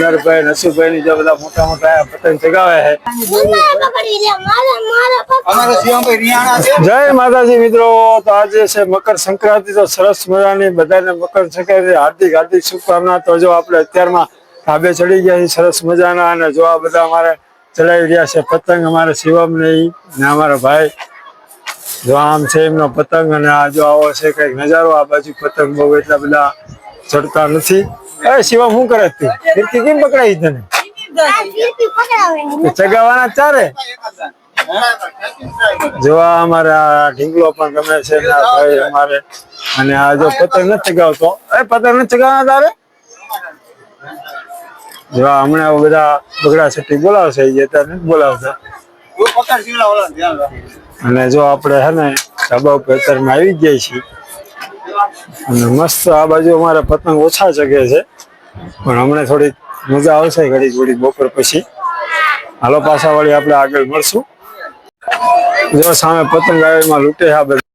નરભાઈ નસુભાઈ ની જે બધા મોટા મોટા પતંગ ચગાવે છે. અમારો શિવમભાઈ રિયાણા છે. જય માતાજી મિત્રો તો આજે છે મકર સંક્રાંતિ તો સરસ મજાની બધાને મકર સંક્રાંતિ હાર્દિક હાર્દિક શુભકામના. તો જો આપણે અત્યારમાં ધાબે ચડી ગયા છીએ સરસ મજાના અને જો આ બધા અમારે ચડાવી રહ્યા છે પતંગ અમારે શિવમ નહીં ને અમારા ભાઈ. જો આમ છે એમનો પતંગ અને આ જો આવો છે કંઈક નજારો આ બાજુ પતંગ બહુ એટલા બધા ચડતા નથી. અરે શિવમ શું કરે તું ફિરકી કેમ પકડાઈ તને? ચગાવાના ચારે જો આ અમારે ઢીંગલો પણ ગમે છે ભાઈ અમારે. અને આ જો પતંગ નથી ચગાવતો. એ પતંગ નથી ચગાવવાના તારે? જો હમણાં બધા બગડા છઠ્ઠી બોલાવશે એ તને બોલાવતા. અને જો આપણે હે ને ધાબા ઉપર અત્યારમાં આવી ગયા છીએ અને મસ્ત આ બાજુ અમારે પતંગ ઓછા ચગે છે. પણ હમણાં થોડીક મજા આવશે ઘડી થોડી બપોર પછી. હાલો, પાછા વળી આપણે આગળ મળશું. જો સામે પતંગ આવેમાં લૂંટે આ બધા.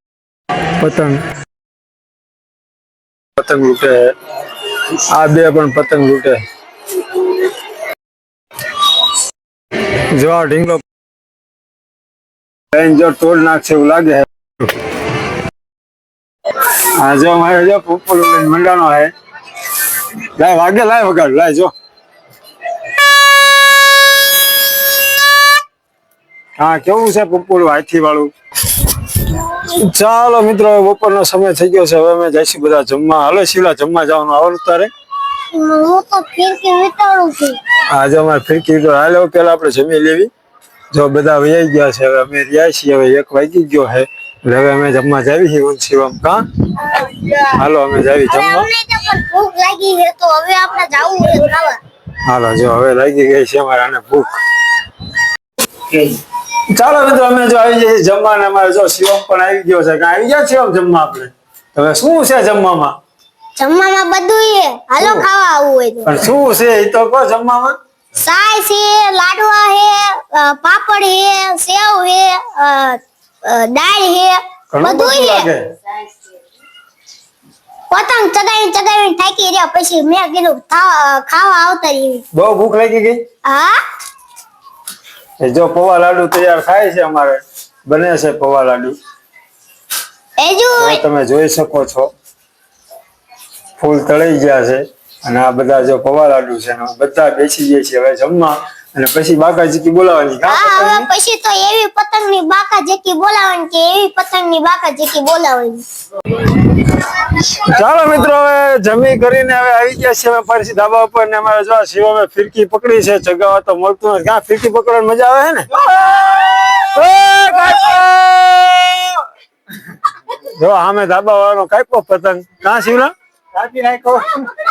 પતંગ. પતંગ લૂંટે આ બે પણ પતંગ લૂંટે જો આ ઢીંગલો. જો ટોલ નાખશે એવું લાગે હા જો મારે જો પોપલ લઈને મંડાનો હે. લાય વાગે લાય વગાડ લાય જો. હા કેવું છે પોપોલું હાથી વાળું? ચાલો મિત્રો બપોરનો સમય થઈ ગયો છે. હવે અમે જઈશું બધા જમવા. હાલો શીલા જમવા જવાનું. આવવાનું તારે? હું તો ફિરકી આજે અમારે ફિરકી તો હાલો પેલા આપણે જમી લેવી. જો બધા વૈયાઈ ગયા છે. હવે અમે રહ્યા છીએ. હવે એક વાગી ગયો છે. એટલે હવે અમે જમવા જાવી છીએ ઊંઘ શિવમ કા હાલો અમે જાવી જમવા. ભૂખ લાગી છે તો હવે આપણે જાવું છે ખાવા. હાલો જો હવે લાગી ગઈ છે અમારે આને ભૂખ. ચાલો મિત્રો અમે જો આવી જઈએ જમવા ને અમારે જો શિવમ પણ આવી ગયો છે. કે આવી ગયા શિવમ જમવા આપણે? હવે શું છે જમવામાં? જમવામાં બધું છે. હાલો ખાવા આવું હોય પણ શું છે એ તો કહો જમવામાં? સાય છે લાડવા છે પાપડ છે સેવ છે દાળ હે બધું હે. પતંગ ચગાવી ચગાવી થાકી રહ્યા પછી મેં કીધું ખાવા આવતા રહી. બહુ ભૂખ લાગી ગઈ? હા? એ જો પૌવા લાડુ તૈયાર થાય છે અમારે. બને છે પૌવા લાડુ. એ જો તમે જોઈ શકો છો. ફૂલ તળાઈ ગયા છે. અને આ બધા જો પૌવા લાડુ છે બધા બેસી જાય છે. હવે જમવા અને પછી બાકાજી બોલાવાની હા હવે પછી તો એવી પતંગની બાકા જેકી બોલાવાની કે એવી પતંગની બાકા જેકી બોલાવવાની ચાલો મિત્રો હવે જમી કરીને હવે આવી ગયા છે અમે ફરીથી ધાબા ઉપર ને અમારે જો શિવમે ફિરકી પકડી છે જગાવા તો મળતું નથી. ક્યાં ફિરકી પકડવાની મજા આવે ને? જો આમે ધાબા વાળાનો કાપ્યો પતંગ. કાં શિવલા કાપી નાખો હેલો ખાઓ લ્યો. અરે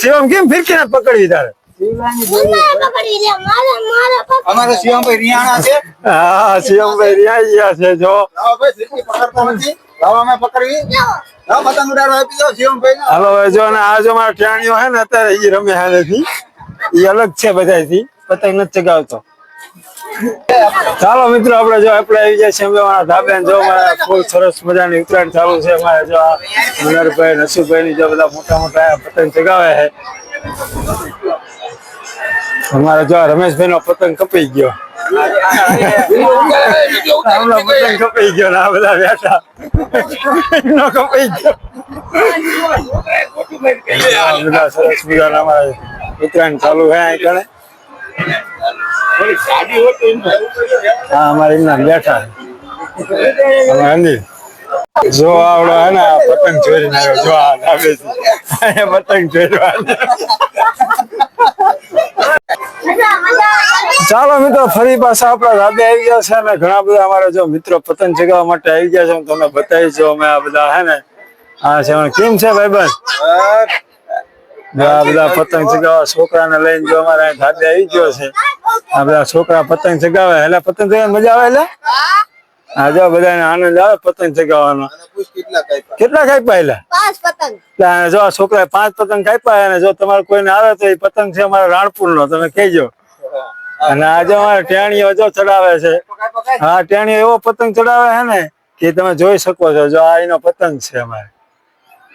શિવમ કેમ ફિરકી ને પકડવી તારે? પકડી લે મારે મારે પકડી અમારો શિવમભાઈ રિયાણા છે. હા શિવમભાઈ રિયા ગયા છે જો. લાવો ભાઈ ફિરકી પકડતા નથી. અમે પકડવી. પતંગ ઉડાડવા આપી દો શિવમભાઈ હલો જો ને આ જો મારા ટેણીઓ ને અત્યારે ઈ રમે હાલેથી. ઈ અલગ છે બધાથી પતંગ નથી ચગાવતો. ચાલો મિત્રો, આપણે જો આપણે આવી જાય છે અમે ધાબે જો ફૂલ સરસ મજાની ઉત્તરાયણ ચાલુ છે. અમારે જો આ મનરભાઈ નસુભાઈ ની જો બધા મોટા મોટા પતંગ ચગાવે છે. અમારે જો રમેશભાઈ નો પતંગ કપાઈ ગયો. પતંગ કપાઈ ગયો આ બધા બેઠા. કપાઈ ગયો. બધા સરસ મજાના અમારે ઉત્તરાયણ ચાલુ છે અહીં હા, અમારે ચાલો મિત્રો, ફરી પાછા આપણા ધાબે આવી ગયા છે અને ઘણા બધા અમારા જો મિત્રો પતંગ ચગાવવા માટે આવી ગયા છે. તમને બતાવી છું અમે આ બધા હે ને હા છે કેમ છે ભાઈ બસ આ બધા પતંગ ચગાવવા છોકરાને લઈને જો અમારે ધાબે આવી ગયો છે. આ બધા છોકરા પતંગ ચગાવે એટલે પતંગ ચગાવવાની મજા આવે એટલે આજે જો બધાને આનંદ આવે પતંગ ચગાવવાનો. કેટલા કાપ્યા? એટલે એટલે જો આ છોકરાએ પાંચ પતંગ કાપ્યા અને જો તમારે કોઈને આવે તો એ પતંગ છે અમારા રાણપુર નો તમે કહેજો. અને આજે અમારે ટેણીઓ જો ચડાવે છે. હા ટેણીઓ એવો પતંગ ચડાવે છે ને કે તમે જોઈ શકો છો જો આ એનો પતંગ છે અમારે.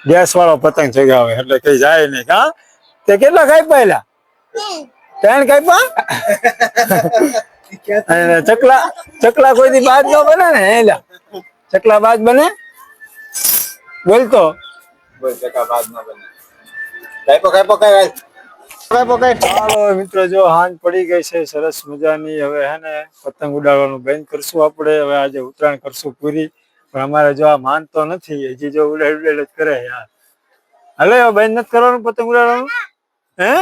ગેસ વાળો પતંગ ચગાવે એટલે કઈ જાય નહીં. હા? તે કેટલા કાપ્યા પાયલા ત્રણ કાપ્યા? ચકલા ચકલા કોઈ થી બાદ ન બને ને? એલા ચકલા બાદ બને? બોલતો બોલ ટકા બાદ ન બને. કાઈપો કાઈપો કાઈ ચાલો મિત્રો જો હાંજ પડી ગઈ છે સરસ મજાની. હવે હે ને પતંગ ઉડાડવાનું બંધ કરશું આપણે. હવે આજે ઉત્તરાયણ કરશું પૂરી. પણ અમારે જો આ માનતો નથી. હજી જો ઉડાડ ઉડાડ જ કરે. યાર હલે બંધ નથી કરવાનું પતંગ ઉડાડવાનું? હે?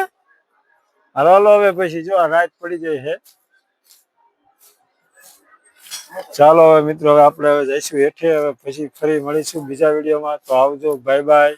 હાલો હવે પછી જો રાત પડી જાય છે. ચાલો હવે મિત્રો આપણે હવે જઈશું હેઠે, હવે પછી ફરી મળીશું બીજા વિડીયોમાં. તો આવજો બાય બાય